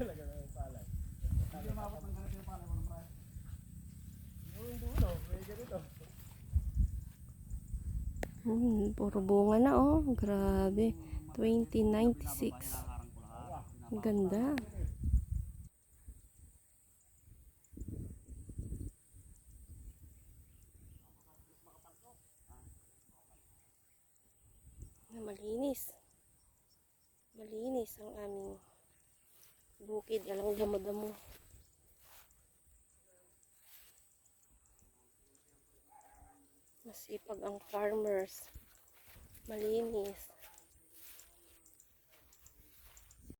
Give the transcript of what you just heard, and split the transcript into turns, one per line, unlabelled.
talaga ng palay.
Hindi umabot ng ganito yung pala mo pre.
Yung dulo, may ganito.
Hmm, puro bunga na oh. Grabe. 2096.
Harang ko lahat.
Ang ganda. Na malinis. Malinis ang aming bukid. Alang damo-damo. Masipag ang farmers. Malinis.